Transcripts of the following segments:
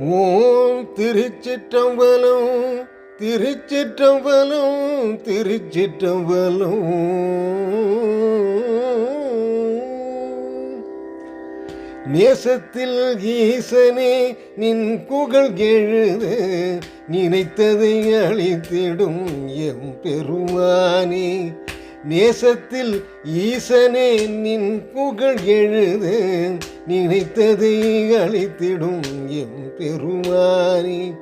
ஓம் திருச்சிற்றம்பலம் திருச்சிற்றம்பலம் திருச்சிற்றம்பலம். நேசத்தில் ஈசனே நின் புகழ் எழுது நினைத்ததை அழித்திடும் எம் பெருமானே. நேசத்தில் ஈசனே நின் புகழ் எழுது நினைத்ததை அழித்திடும் எம் பெருமானி.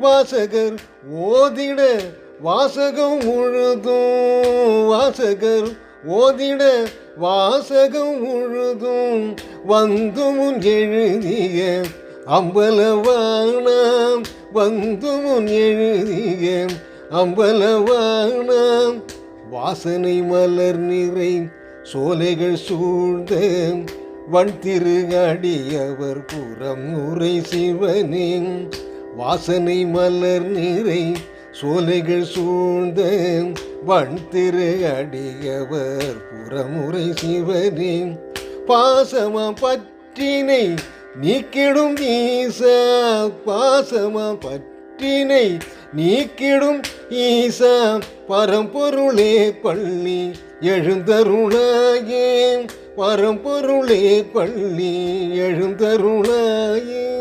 வாசகர் ஓதிட வாசகம் முழுதும் வாசகர் ஓதிட வாசகம் முழுதும் வந்து எழுதிய அம்பலவானாம் வந்து எழுதிய அம்பலவானாம் வாசனை மலர் நிறை சோலைகள் சூழ்ந்த வன் திரு அடியவர் புறம் உரை சிவனே வாசனை மலர் நிறை சோலைகள் சூழ்ந்த வன் திரு அடியவர் புறமுறை சிவனே பாசம பற்றினை நீக்கிடும் ஈச பாசம பற்றி பற்றினை நீக்கிடும் ஈசா பரம்பொருளே பள்ளி எழுந்தருளாயே. பரம்பொருளே பள்ளி எழுந்தருளாயே.